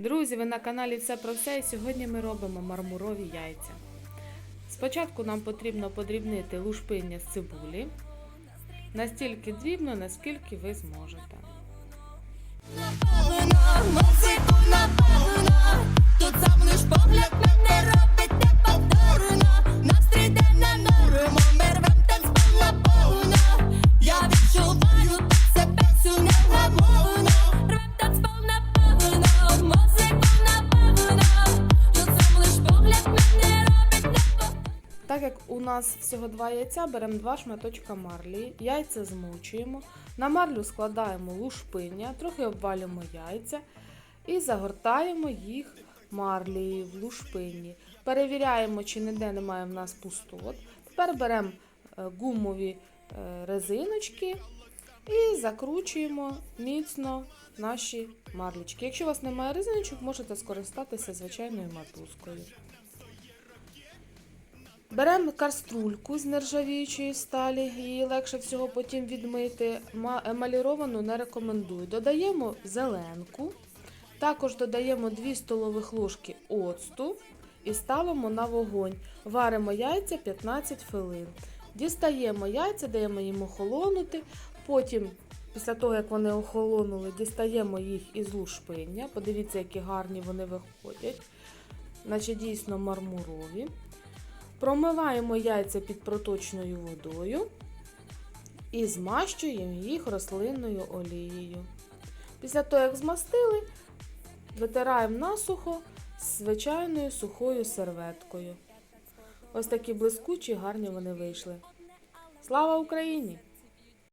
Друзі, ви на каналі Все про все і сьогодні ми робимо мармурові яйця. Спочатку нам потрібно подрібнити лушпиння з цибулі настільки дрібно, наскільки ви зможете. Так як у нас всього два яйця, беремо два шматочка марлі, яйця змочуємо, на марлю складаємо лушпиння, трохи обвалюємо яйця і загортаємо їх марлею в лушпинні. Перевіряємо, чи ніде немає в нас пустот. Тепер беремо е, гумові е, резиночки і закручуємо міцно наші марлічки. Якщо у вас немає резиночок, можете скористатися звичайною матузкою. Беремо каструльку з нержавіючої сталі, її легше всього потім відмити. Ма- Емаліровану не рекомендую. Додаємо зеленку, також додаємо 2 столових ложки оцту і ставимо на вогонь. Варимо яйця 15 хвилин. Дістаємо яйця, даємо їм охолонути. Потім, після того, як вони охолонули, дістаємо їх із лушпиння. Подивіться, які гарні вони виходять. Наче дійсно мармурові. Промиваємо яйця під проточною водою і змащуємо їх рослинною олією. Після того, як змастили, витираємо насухо звичайною сухою серветкою. Ось такі блискучі, гарні вони вийшли. Слава Україні!